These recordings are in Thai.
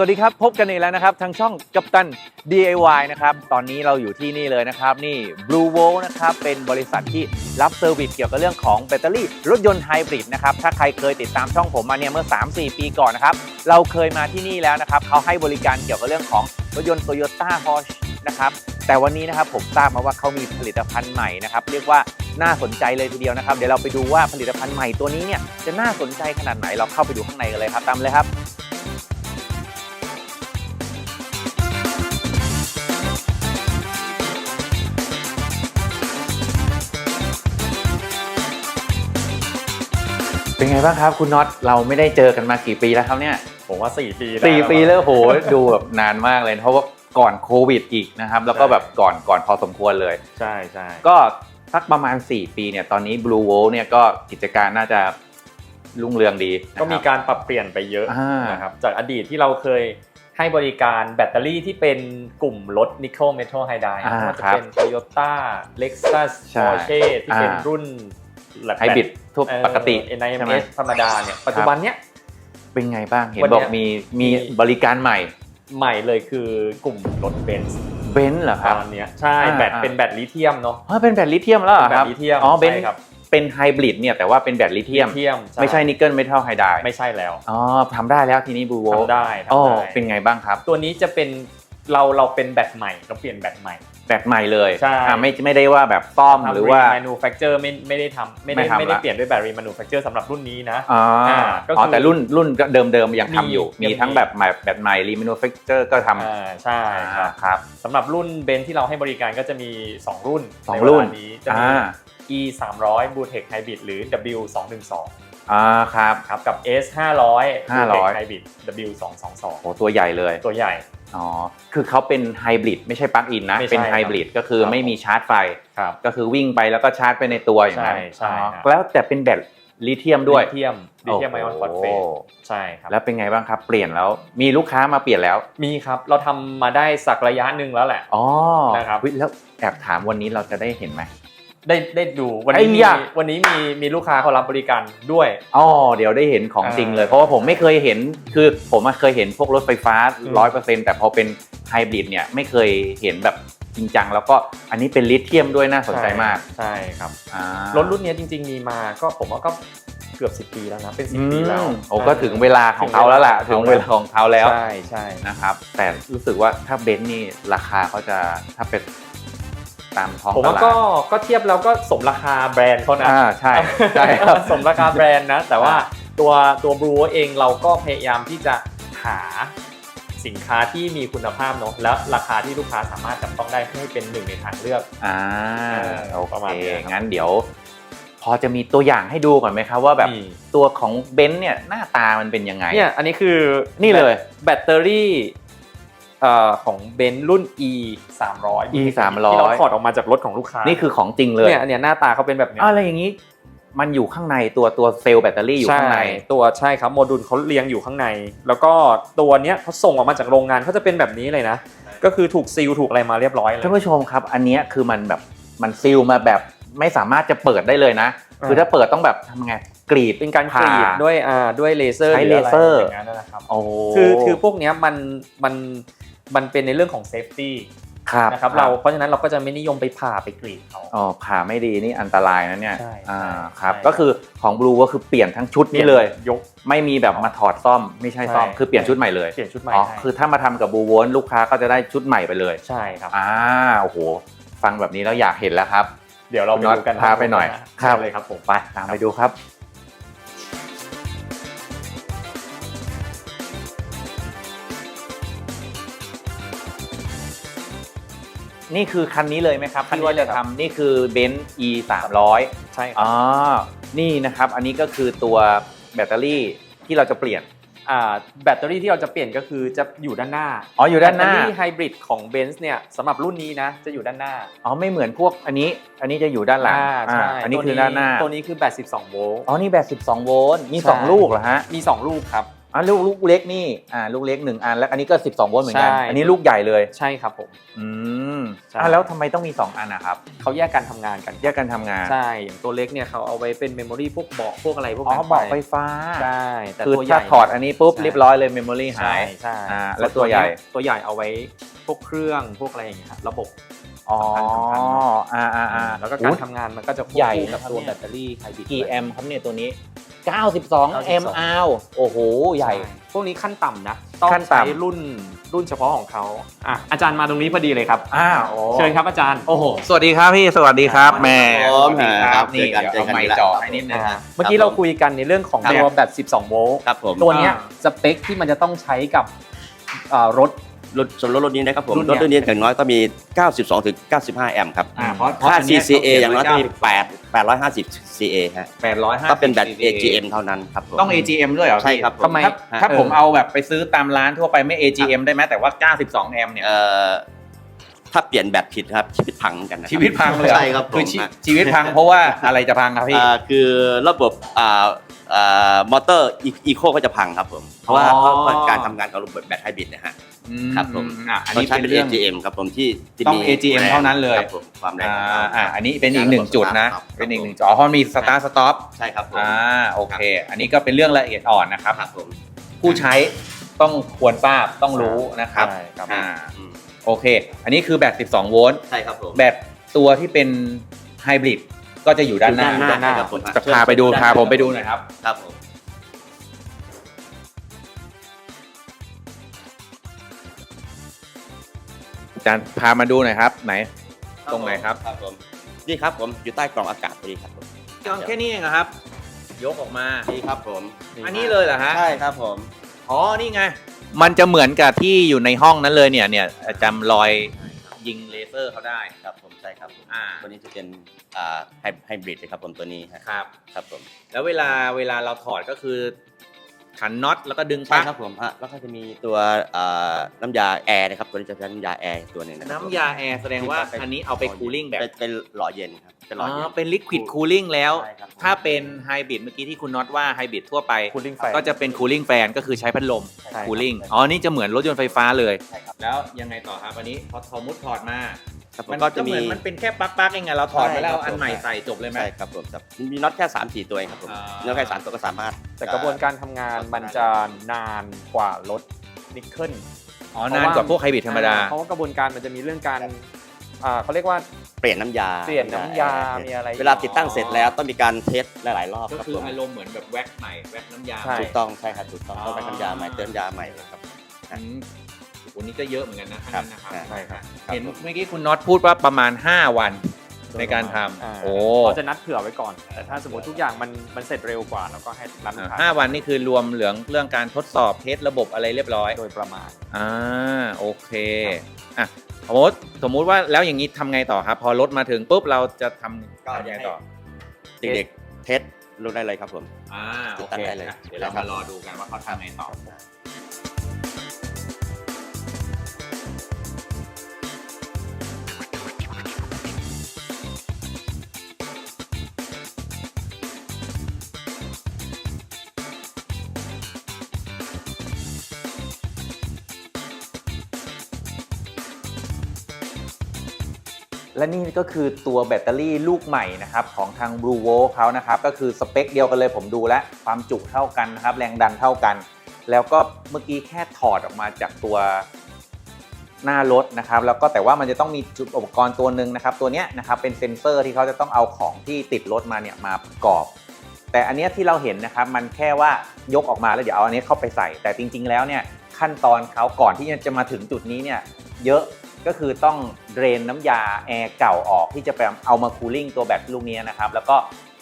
วัสดีครับพบกันอีกแล้วนะครับ ทางช่องกัปตัน DIY นะครับ ตอนนี้เราอยู่ที่นี่เลยนะครับ นี่ Blue v o l นะครับ เป็นบริษัทที่รับเซอร์วิสเกี่ยวกับเรื่องของแบตเตอรี่รถยนต์ไฮบริดนะครับ ถ้าใครเคยติดตามช่องผมมาเนี่ยเมื่อ 3-4 ปีก่อนนะครับ เราเคยมาที่นี่แล้วนะครับ เขาให้บริการเกี่ยวกับเรื่องของรถยนต์ Toyota Porsche นะครับแต่วันนี้นะครับผมทราบมาว่าเขามีผลิตภัณฑ์ใหม่นะครับเรียกว่าน่าสนใจเลยทีเดียวนะครับ เดี๋ยวเราไปดูว่าผลิตภัณฑ์ใหม่ตัวนี้เนี่ยจะน่าสนใจขนาดไหนเราเข้าไปดูข้างในกันเลยครับตามเลยครับ เป็นไงบ้างครับคุณน็อตเราไม่ได้เจอกันมากี่ปีแล้วครับเนี่ยผมว่า 4 ปีได้สี่แล้วปีแล้วโหดูแบบนานมากเลยเพราะว่าก่อนโควิดอีกนะครับแล้วก็แบบก่อนก่อนพอสมควรเลย ใช่ใช่ก็สักประมาณ 4 ปีเนี่ยตอนนี้ Blue w o l เนี่ยก็กิจการน่าจะรุ่งเรืองดีนะครับก็มีการปรับเปลี่ยนไปเยอะอ่านนะครับจากอดีตที่เราเคยให้บริการแบตเตอรี่ที่เป็นกลุ่มรถนิกเกิลเมทัลไฮไดร์อ่าว่าจะครับเป็น Toyota Lexus ใช่ Porsche ที่เป็นอ่ารุ่น ไฮบริดทั่วปกติเอ่อใช่ไหม NIMS ธรรมดาเนี่ยปัจจุบันเนี้ยเป็นไงบ้างเห็นวันเนี้บอกยมีมีมีบริการใหม่ ใหม่เลยคือกลุ่มรถเบนซ์เบนซ์เหรอคตรับอนเนี้ยใช่อ่าแบตอ่าเป็นแบตลิเธียมเนาะอ๋อเป็นแบตลิเธียมแล้วเหรอแบคตรับลิเธียมอ๋อเบนใช่ซ์ครับเป็นไฮบริดเนี่ยแต่ว่าเป็นแบตลิเธียมลิเธียมใช่ไม่ใช่นิกเกิลเมทัลไฮไดร์ไม่ใช่แล้วอ๋อทำได้แล้วทีนี้ Blue w o l ทำได้อ๋อทำได้เป็นไงบ้างครับ ตัวนี้จะเป็นเราเราเป็นแบตใหม่เราเปลี่ยนแบตใหม่ แบตใหม่เลยใช่ อ่าไม่ไม่ได้ว่าแบบซ่อมหรือว่าทำ manufacture ไม่ไม่ได้ทำไม่ได้ไม่ทำไม่ได้ละเปลี่ยนด้วยแบต remanufacture สำหรับรุ่นนี้นะ อ๋ออ่าก็คืออ๋อแต่รุ่นรุ่นก็เดิมๆยังมีทำอยู่ยังมีทั้งมีแบบใหม่แบบใหม่รีมิโนเฟกเจอร์ก็ทำอ่าใช่ครับครับ สำหรับรุ่นเบนที่เราให้บริการก็จะมี 2 รุ่นสองใเวลารุ่น นี้จะมี อ่า E 3 0 0 Bluetech Hybrid หรือ W 2 1 2อ่าครับ ครับกับ S 5 0 0 500 Bluetech Hybrid W 2 2 โหตัวใหญ่เลย2ตัวใหญ่ อ๋อ คือเขาเป็นไฮบริดไม่ใช่ปลั๊กอินนะ ไม่ใช่เป็นไฮบริดก็คือครับไม่มีชาร์จไฟ ครับก็คือวิ่งไปแล้วก็ชาร์จไปในตัวอย่างนั้นใช่ใช่อ๋อครับ แล้วแต่เป็นแบตลิเธียมด้วยลิเธียมลิเธียมไอออนฟอสเฟตโโหใช่ครับ แล้วเป็นไงบ้างครับ เปลี่ยนแล้ว มีลูกค้ามาเปลี่ยนแล้ว มีครับ เราทำมาได้สักระยะหนึ่งแล้วแหละ อ๋อนะครับ เฮ้ยแล้วแอบถามวันนี้เราจะได้เห็นไหม ได้ได้ดูวันนี้ไอ้มียะ วันนี้มีมีลูกค้าเขารับบริการด้วย อ๋อเดี๋ยวได้เห็นของจริงเลย อ่าเพราะว่าผมไม่เคยเห็นคือผมอะเคยเห็นพวกรถไฟฟ้าอืมร้อยเปอร์เซ็นต์แต่พอเป็นไฮบริดเนี่ยไม่เคยเห็นแบบจริงจังแล้วก็อันนี้เป็นลิเธียมด้วยน่าสนใจมากใช่ครับอ่ารถรุ่นเนี้ยจริง ๆ มีมาก็ผมว่าก็เกือบ 10 ปีแล้วนะ เป็นอื10 ปีแล้วมโอ้ก็ถึงเวลาของเขาแล้วล่ะถึถึงงเวเวลาลาของเขาแล้วใช่ใช่นะครับ แต่รู้สึกว่าถ้าเบนซ์นี่ราคาเขาจะถ้าเป็น ตามท้องผมตว่าลาดก็ก็เทียบแล้วก็สมราคาแบรนด์เขานะอ่าใช่ใช่ครับสมราคาแบรนด์นะ แต่ว่าตัวตัวบรูเองเราก็พยายามที่จะหาสินค้าที่มีคุณภาพเนอะและราคาที่ลูกค้าสามารถจับต้องได้ให้เป็นหนึ่งในทางเลือกอ่าเออโอประมาณเคนี้ครับงั้นเดี๋ยว พอจะมีตัวอย่างให้ดูก่อนไหมครับว่าแบบมีตัวของเบนซ์เนี่ยหน้าตามันเป็นยังไงเนี่ยอันนี้คือนี่เลยแบตเตอรี่เอ่อ ของเบนซ์รุ่น e 3 0 0 E 300ที่เราถอดออกมาจากรถของลูกค้านี่คือของจริงเลยเนี่ยอันเนี้ยหน้าตาเขาเป็นแบบเนี้ยอะไรอย่างนี้มันอยู่ข้างในตัวตัวเซลล์แบตเตอรี่อยู่ข้างในช่ตัวใช่ครับโมดูลเขาเรียงอยู่ข้างใน แล้วก็ตัวเนี้ยเขาส่งออกมาจากโรงงานเขาจะเป็นแบบนี้เลยนะ ก็คือถูกซีลถูกอะไรมาเรียบร้อยเลยท่านผู้ชมครับ อันเนี้ยคือมันแบบมันซีลมาแบบไม่สามารถจะเปิดได้เลยนะอ่าคือถ้าเปิดต้องแบบทำไงกรีดเป็นการกรีดผ่าด้วยอ่าด้วยเลเซอร์ใช้หะไเลเซอร์อย่างนั้นนะครับโอ้คือคือพวกเนี้ยมันมัน มันเป็นในเรื่องของเซฟตี้ครับนะครับเราเพราะฉะนั้นเราก็จะไม่นิยมไปผ่าไปกรีดเขาอ๋อผ่าไม่ดีนี่อันตรายนะเนี่ยใช่อ่าใช่ครับใช่ก็คือของบลูก็คือเปลี่ยนทั้งชุดนี้เลยยกไม่มีแบบมาถอดซ่อมไม่ใช่ซ่อมใช่คือเปลี่ยนชุดใหม่เลยเปลี่ยนชุดใหม่อ๋อให้คือถ้ามาทำกับบูโวนลูกค้าก็จะได้ชุดใหม่ไปเลยใช่ครับอ่าโอ้โหฟังแบบนี้แล้วอยากเห็นแล้วครับ เดี๋ยวเราไปน็อตดูกันพาไปหน่อยครับเลยครับผมไปตามไปดูครับ นี่คือคันนี้เลยไหมครับคันนี้ที่ว่าเลจะยครับทำนี่คือเบนซ์ e 3 0 0ใช่ครัอ๋บอนี่นะครับ อันนี้ก็คือตัวแบตเตอรี่ที่เราจะเปลี่ยน อ่าแบตเตอรี่ที่เราจะเปลี่ยนก็คือจะอยู่ด้านหน้าอ๋ออยู่ด้านหน้า แบตเตอรี่ไฮบริดของเบนซ์เนี่ยสำหรับรุ่นนี้นะ จะอยู่ด้านหน้าอ๋อไม่เหมือนพวกอันนี้ อันนี้จะอยู่ด้านหลังอ่าใช่อ่าอันนี้คือด้านหน้า ตัวนี้คือแบต12 โวลต์ อ๋อ นี่แบต12 โวลต์ มี ใช่ 2 ลูกเหรอฮะ มี 2 ลูกครับ อะลูกลูกเล็กนี่อ่าลูกเล็กหนึ่งอันแล้วอันนี้ก็ 12โวลต์เหมือนกัน ใช่ อันนี้ลูกใหญ่เลย ใช่ครับผม อืมใช่ อะแล้วทำไมต้องมี 2 อันนะครับ เขาแยกการทำงานกันแยกกันทำงาน ใช่อย่างตัวเล็กเนี่ยเขาเอาไว้เป็นเมมโมรีพวกเบาะพวกอะไรพวกอ๋อนั้นบอกไปไฟฟ้า ใช่แต่คือตัวใหถ้าญ่ ถอดอันนี้ปุ๊บใช่ เรียบร้อยเลยเมมโมรี่หาใช่ย ใช่อ่าแล้แล้ววตัวใหญ่เนี้ยตัวใหญ่เอาไว้พวกเครื่องพวกอะไรอย่างเงี้ยครับระบบ อ๋อสำคัญสำคัญอ่าอ่าอ่า แล้วก็การทำงานมันก็จะควบใหญ่คู่กับนะครับตัวเนี่ย แบตเตอรี่ไฮบริดกี่แอมป์ครับเนี่ยตัวนี้ 92แอมป์อาวโอ้โห ใหญ่ พวกนี้ขั้นต่ำนะ ต้องขั้นต่ำใช้รุ่นรุ่นเฉพาะของเขาอะอาจารย์มาตรงนี้พอดีเลยครับอ้าวโอ้เชิญครับอาจารย์ โอ้โห สวัสดีครับพี่ สวัสดีครับแม่ครับผมสวัสดีครับเจนี่อกันเดี๋ยวเจอกันเอาไมอีค์กแล้วจ่อให้นิดนึงอ่าเมื่อกี้เราคุยกันในเรื่องของครับ ตัวแบต 12 โวลต์ ครับผม ตัวเนี้ยอ่าสเปคที่มันจะต้องใช้กับเอ่อรถ รถสำหรับรถนี้นะครับผมรุ่นรเนี้ยถรุ่นนี้อย่างน้อยก็มี 92ถึง95 แอมป์ครับอ่าเพราะเพราะค่า อันเนี้ย CCA อย่างน้อยก็มีแปด8 850 CA ฮะแปดร้อยห้าก็เป็นแบต AGM เท่านั้นครับผม ต้อง AGM ด้วยเหรอใช่พี่ครับผมทำไม ถ้าถ้าเออผมเอาแบบไปซื้อตามร้านทั่วไปไม่ AGM ได้ไหมแต่ว่า 92 แอมป์เนี่ย เอ่อถ้าเปลี่ยนแบตผิดครับชีวิตพังเหมือนกันนะชีวิตพังเลยเหอใช่ครับผม คือชีชีวิตพังเพราะว่าอะไรจะพังครับพี่ อ่าคือระบบอ่า อ่ามอเตอร์อีโคก็จะพังครับผมเพราะว่าอ๋อเพราะเพราะการทำงานของระบบแบตไฮบริดนะฮะครับผม อะอันต้อนี้งใช้เป็นเป็นเรื่อง AGM ครับผมที่ที่ต้องมี AGM เท่านั้นเลย ครับผมความแรงอ่าของเขาอ่าอันนี้เป็นอีกหนึ่งจุดนะ ครับเป็นอีกหนึ่งจุดอ๋อเพราะมีสตาร์สต็อปใช่ครับผมอ่าโอเค อันนี้ก็เป็นเรื่องละเอียดอ่อนนะครับ ครับผมผู้ใช้ต้องควรทราบต้องรู้นะครับใช่ครับ อ่าอืมโอเค อันนี้คือแบต 12 โวลต์ใช่ครับผมแบตตัวที่เป็นไฮบริด ก็จะอยู่ด้านหน้าด้านหน้าครับผมจะพาไปดูพาผมไปดูหน่อยครับ ครับผมอาจารย์พามาดูหน่อยครับ ไหน ตรงไหนครับ ครับผมนี่ครับผมอยู่ใต้กล่องอากาศพอดีครับผมแค่นี้เองครับ ยกออกมานี่ครับผมอันนี้เลยเหรอฮะใช่ครับผมอ๋อนี่ไง มันจะเหมือนกับที่อยู่ในห้องนั้นเลยเนี่ยเนี่ยจำรอยยิงเลเซอร์เขาได้ครับผม ใช่ครับผมอ่าตัวนี้จะเป็นอ่าไฮไฮบริดเลยครับผมตัวนี้ฮะครับ ครับผมแล้วเวลาเวลาเราถอดก็คือ ขันน็อตแล้วก็ดึงใช่ปลั๊กครับผมฮะแล้วก็จะมีตัวอ่าน้ำยาแอร์นะครับตัวนี้จะเป็นน้ำยาแอร์ตัวหนึงนะครับน้ำยาแอร์แสดงว่าอันนี้เอาไปคูลิ่งแบบเป็นเป็นหล่อเย็นครับเป็นหล่อเย็นเป็นลิควิดคูลิ่งแล้ว ใช่ครับผมถ้าเป็นไฮบริดเมื่อกี้ที่คุณน็อตว่าไฮบริดทั่วไป cooling ก็ fan จะเป็นคูลิ่งแฟนก็คือใช้พัดลมใช่ครับคูลิ่งอ๋อนี่จะเหมือนรถยนต์ไฟฟ้าเลย ใช่ครับ แล้วยังไงต่อครับอันนี้พอทอมุดถอดมา ครับผมมันก็ก็จะเหมีมือนมันเป็นแค่ปลั๊กๆเองไงเราถอดไปแล้วใช่ครับ อันใหม่ใส่จบเลยไหม ใช่ครับผมครับมีน็อตแค่ 3 4 ตัวเองครับผมอ่าน็อตแค่สามตัวก็สามารถ แต่กระบวนการทำงานมันจะนานกว่ารถนิกเกิล อ๋อนานกว่าพวกไฮบริดธรรมดา เพราะว่ากระบวนการมันจะมีเรื่องการอ่าเขาเรียกว่าเปลี่ยนน้ำยาเปลี่ยนน้ำยา มีอะไรเวลาติดตั้งเสร็จแล้วต้องมีการเทสหลาย ๆ รอบก็ครับคือผมอารมณ์เหมือนแบบแว็กใหม่แว็กน้ำยา ใช่ ถูกต้องใช่ครับถูกต้องอ๋อต้องไปน้ำยาใหม่เติมน้ำยาใหม่ครับ อืม วันนี้ก็เยอะเหมือนกันนะทั้งนั้นนะครับครับใช่ครับเห็นเมื่อกี้คุณน็อตพูดว่าประมาณ 5 วันในการทอ่าำโอ้เราจะนัดเผื่อไว้ก่อน แต่ถ้าสมมติทุกอย่างมันมันเสร็จเร็วกว่าเราก็ให้รับลูกค้าห้าวันนี่คือรวมเหลืองเรื่องการทดสอบเทสระบบอะไรเรียบร้อย โดยประมาณ อ่า โอเค อะสมมติสมมุติว่าแล้วอย่างนี้ทำไงต่อครับ พอรถมาถึงปุ๊บเราจะทำก็ทำยังไงต่อ เด็กๆเทสรู้ได้เลยครับผม อ่า โอติดตั้เคงได้เลยอะเดี๋ยวเรามารอดูกันว่าเขาทำไงต่อ และนี่ก็คือตัวแบตเตอรี่ลูกใหม่นะครับของทาง Blue v o l เขานะครับก็คือสเปคเดียวกันเลยผมดูแล้วความจุเท่ากันนะครับแรงดันเท่ากัน แล้วก็เมื่อกี้แค่ถอดออกมาจากตัวหน้ารถนะครับแล้วก็แต่ว่ามันจะต้องมีจุดอุปกรณ์ตัวหนึ่งนะครับ ตัวเนี้ยนะครับเป็นเซ็นเซอร์ที่เขาจะต้องเอาของที่ติดรถมาเนี่ยมาประกอบ แต่อันเนี้ยที่เราเห็นนะครับมันแค่ว่ายกออกมาแล้วเดี๋ยวเอาอันนี้เข้าไปใส่ แต่จริง ๆ แล้วเนี่ยขั้นตอนเขาก่อนที่จะมาถึงจุดนี้เนี่ยเยอะ ก็คือต้องเดรนน้ำยาแอร์เก่าออกที่จะไปเอามาคูลิ่งตัวแบตลูกนี้นะครับ แล้วก็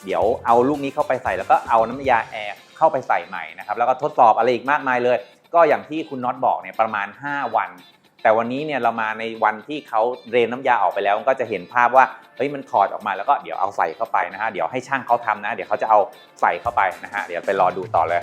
เดี๋ยวเอาลูกนี้เข้าไปใส่ แล้วก็เอาน้ำยาแอร์เข้าไปใส่ใหม่นะครับ แล้วก็ทดสอบอะไรอีกมากมายเลย ก็อย่างที่คุณน็อตบอกเนี่ยประมาณ 5 วัน แต่วันนี้เนี่ยเรามาในวันที่เขาเดรนน้ำยาออกไปแล้วก็จะเห็นภาพว่าเฮ้ยมันถอดออกมาแล้วก็เดี๋ยวเอาใส่เข้าไปนะฮะเดี๋ยวให้ช่างเขาทำนะ เดี๋ยวเขาจะเอาใส่เข้าไปนะฮะเดี๋ยวไปรอดูต่อเลย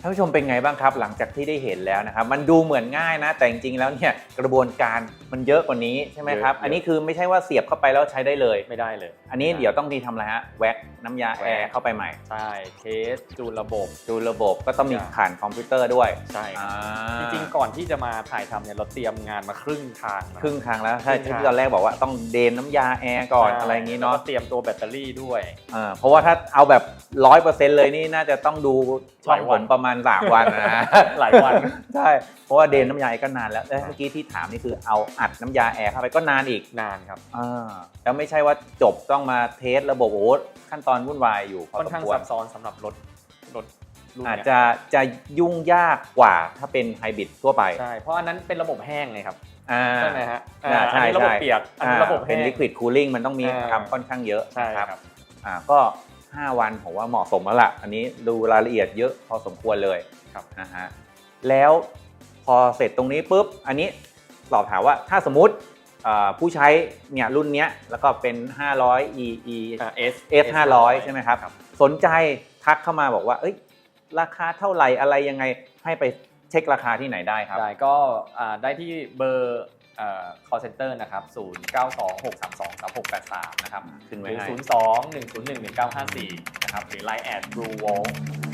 ท่านผู้ชมเป็นไงบ้างครับ หลังจากที่ได้เห็นแล้วนะครับ มันดูเหมือนง่ายนะ แต่จริงๆแล้วเนี่ยกระบวนการมันเยอะกว่านี้ใช่ไหมครับ เยอะ อันนี้คือไม่ใช่ว่าเสียบเข้าไปแล้วใช้ได้เลย ไม่ได้เลย อันนี้เดี๋ยวต้องมีทำอะไรฮะแว็ก น้ำยาแอร์เข้าไปใหม่ ใช่เทสจูนระบบ ดูระบบก็ต้องมีใช่ผ่านคอมพิวเตอร์ด้วยใช่ อ่าจริงๆก่อนที่จะมาถ่ายทำเนี่ยเราเตรียมงานมาครึ่งทางนะ ครึ่งทางแล้วถ้าครึ่งทาง ที่ตอนแรกบอกว่าต้องเดนน้ำยาแอร์ก่อนอะไรอย่างนี้นี้เนาะเตรียมตัวแบตเตอรี่ด้วย อ่าเพราะว่าถ้าเอาแบบร้อยเปอร์เซ็นต์เลยนี่น่าจะต้องดูช่องหลายผวัน มประมาณ 3 วันนะ หลายวัน ใช่เพราะว่าเดนน้ำยาแอร์ก็นานแล้วเอ้ยเมื่อกี้ที่ถามนี่คือเอาอัดน้ำยาแอร์เข้าไปก็นานอีก นานครับ อ่าแล้วไม่ใช่ว่าจบต้องมาเทสระบบโอ้โหขั้นตอนวุ่นวายอยู่พอค่อนสมข้างควรซับซ้อนสำหรับรถรถรุ่นอาจเนี้ยจะจะยุ่งยากกว่าถ้าเป็นไฮบริดทั่วไปใช่เพราะอันนั้นเป็นระบบแห้งไงครับอ่า ใช่ไหมฮะอ่าอันนี้ใช่ระบบใช่ เปียกอันนี้ระบบเป็แห้นง ลิควิดคูลิ่งมันต้องมีอ่า ทำค่อนข้างเยอะใช่นะครับครับ อ่าก็ 5 วันผมว่าเหมาะสมแล้วล่ะ อันนี้ดูรายละเอียดเยอะพอสมควรเลยครับ นะฮะแล้วพอเสร็จตรงนี้ปุ๊บ อันนี้สอบถามว่าถ้าสมมติอ่า ผู้ใช้เนี่ยรุ่นเนี้ยแล้วก็เป็น 500 e e อ่า S S 500 ใช่ไหมครับ สนใจทักเข้ามาบอกว่าเอ้ยราคาเท่าไหร่อะไรยังไงให้ไปเช็คราคาที่ไหนได้ครับ ได้ก็อ่าได้ที่เบอร์เอ่อ call center นะครับ 0926323683 นะครับขึ้นหไว้รือให้ 02 101 1954 นะครับ หรือ Line at blue wall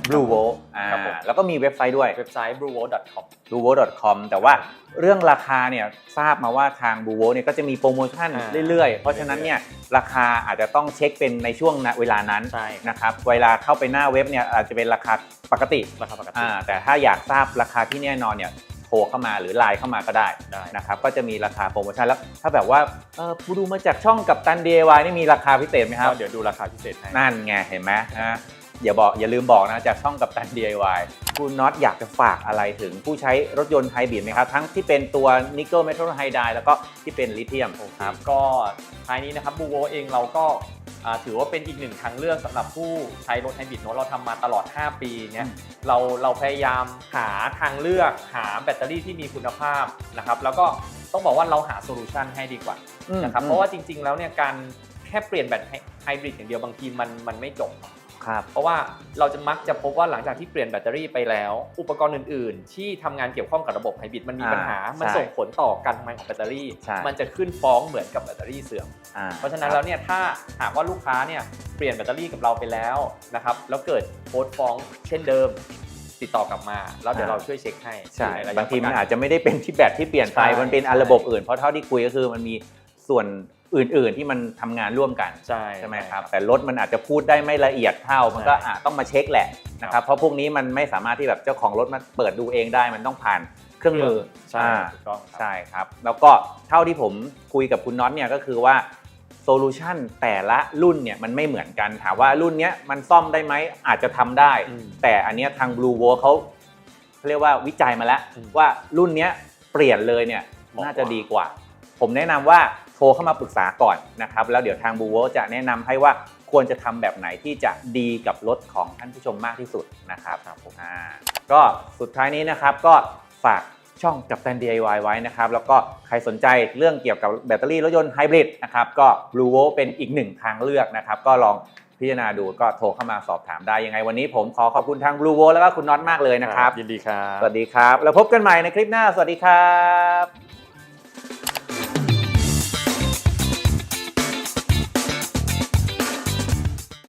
Blue w o l อ่าครับผม แล้วก็มีเว็บไซต์ด้วย เว็บไซต์ bluewall.com bluewo.com แต่ว่าเรื่องราคาเนี่ยทราบมาว่าทาง bluewo เนี่ยก็จะมีโปรโมชั่นอ่า เรื่อยๆ เพราะฉะนั้นเนี่ยราคาอาจจะต้องเช็คเป็นในช่วงณเวลานั้นใช่นะครับเวลาเข้าไปหน้าเว็บเนี่ยอาจจะเป็นราคาปกติราคาปกติ อ่าแต่ถ้าอยากทราบราคาที่แน่นอนเนี่ยโทรเข้ามาหรือไลน์เข้ามาก็ได้ได้นะครับก็จะมีราคาโปรโมชั่นแล้วถ้าแบบว่าเออผู้ดูมาจากช่องกับตัน DIY นี่มีราคาพิเศษไหมครับ ก็เดี๋ยวดูราคาพิเศษให้ นั่นไงเห็นไหมฮะอย่าบอกอย่าลืมบอกนะจากช่องกับตัน DIY คุณน็อตอยากจะฝากอะไรถึงผู้ใช้รถยนต์ไฮบริดไหมครับ ทั้งที่เป็นตัวนิกเกิลเมทัลไฮไดแล้วก็ที่เป็นลิเธียมครับ ก็ท้ายนี้นะครับบูโวเองเราก็อ่า ถือว่าเป็นอีกหนึ่งทางเลือกสำหรับผู้ใช้รถไฮบริดเนอะเราทำมาตลอด 5 ปีเนี่ยอืมเราเราพยายามหาทางเลือกหาแบตเตอรี่ที่มีคุณภาพนะครับแล้วก็ต้องบอกว่าเราหาโซลูชันให้ดีกว่านะครับเพราะว่าจริง ๆ แล้วเนี่ยการแค่เปลี่ยนแบตไฮบริดอย่างเดียวบางทีมันมันไม่จบ ครับเพราะว่าเราจะมักจะพบว่าหลังจากที่เปลี่ยนแบตเตอรี่ไปแล้ว อุปกรณ์อื่น ๆ ที่ทำงานเกี่ยวข้องกับระบบไฮบริดมันมีอ่าปัญหา มันใช่ส่งผลต่อการทำงานของแบตเตอรี่ใช่มันจะขึ้นฟ้องเหมือนกับแบตเตอรี่เสื่อมอ่เพราะฉะนั้นแล้วเนี่ยถ้าหากว่าลูกค้าเนี่ยเปลี่ยนแบตเตอรี่กับเราไปแล้วนะครับแล้วเกิดโค้ดฟ้องเช่นเดิมติดต่อกลับมา แล้วเดี๋ยวเราช่วยเช็คให้ใช่อยู่ในระยะบางทีมันประกัอาจจะไม่ได้เป็นที่แบตที่เปลี่ยนไปใช่มันเป็นอันระบบอื่นเพราะเท่าที่คุยก็คือมันมีส่วน อื่น ๆ ที่มันทำงานร่วมกันใช่ใช่ไหมครับแต่รถมันอาจจะพูดได้ไม่ละเอียดเท่ามันก็ใช่อะต้องมาเช็คแหละนะคครัรับบเพราะพวกนี้มันไม่สามารถที่แบบเจ้าของรถมาเปิดดูเองได้มันต้องผ่านเครื่องมือใช่อ่าถูกต้องครับใช่ครับ แล้วก็เท่าที่ผมคุยกับคุณน็อตเนี่ยก็คือว่าโซลูชันแต่ละรุ่นเนี่ยมันไม่เหมือนกันถามว่ารุ่นเนี้ยมันซ่อมได้ไหมอาจจะทำได้อืมแต่อันเนี้ยทาง Blue w o l เขาเขาเรียกว่าวิจัยมาแล้วอืมว่ารุ่นเนี้ยเปลี่ยนเลยเนี่ยเหมาะน่าจะกว่าดีกว่า ผมแนะนำว่าโท รเข้ามาปรึกษาก่อนนะครับแล้วเดี๋ยวทาง Blue w o l จะแนะนำให้ว่าควรจะทำแบบไหนที่จะดีกับรถของท่านผู้ชมมากที่สุดนะครับครับผมอ่าก็สุดท้ายนี้นะครับก็ฝากช่องกับตัน DIY ไว้นะครับ แล้วก็ใครสนใจเรื่องเกี่ยวกับแบตเตอรี่รถยนต์ไฮบริดนะครับก็ Blue w o l เป็นอีกหนึ่งทางเลือกนะครับ ก็ลองพิจารณาดูก็โทรเข้ามาสอบถามได้ยังไงวันนี้ผมขอขอบคุณทาง Blue w o l แล้วก็คุณน็อตมากเลยนะครับ ยินดีครับ สวัสดีครับ แล้วพบกันใหม่ในคลิปหน้า สวัสดีครับ